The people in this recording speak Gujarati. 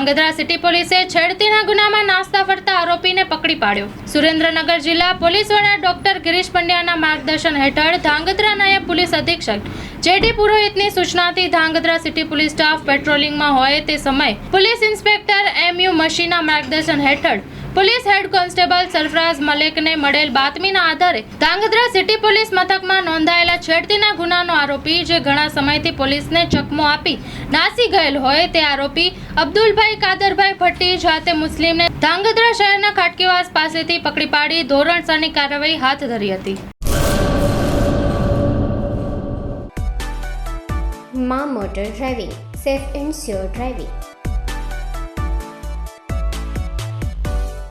ધાંગધ્રા સિટી પોલીસે છેડતીના ગુનામાં નાસ્તા ફરતા આરોપીને પકડી પાડ્યો. સુરેન્દ્રનગર જિલ્લા પોલીસ વડા ડોક્ટર ગિરીશ પંડ્યાના માર્ગદર્શન હેઠળ ધાંગધ્રા નાયબ પોલીસ અધિક્ષક જેડી પુરોહિતની સૂચનાથી ધાંગધ્રા સિટી પોલીસ સ્ટાફ પેટ્રોલિંગમાં હોય તે સમયે પોલીસ ઇન્સ્પેક્ટર એમ યુ મશીના માર્ગદર્શન હેઠળ પોલીસ હેડ કોન્સ્ટેબલ સરફરાઝ મલેકને મળેલ બાતમીના આધારે ધાંગધ્રા સિટી પોલીસ મથકમાં નોંધાયેલા છેડતીના ગુનાનો આરોપી જે ઘણા સમયથી પોલીસને ચકમો આપી નાસી ગયેલ હોય તે આરોપી અબ્દુલભાઈ કાદરભાઈ ભટ્ટી જાતે મુસ્લિમને ધાંગધ્રા શહેરના ખાટકીવાસ પાસેથી પકડી પાડી ધોરણસરની કાર્યવાહી હાથ ધરી હતી. મા motor driving, safe and sure driving.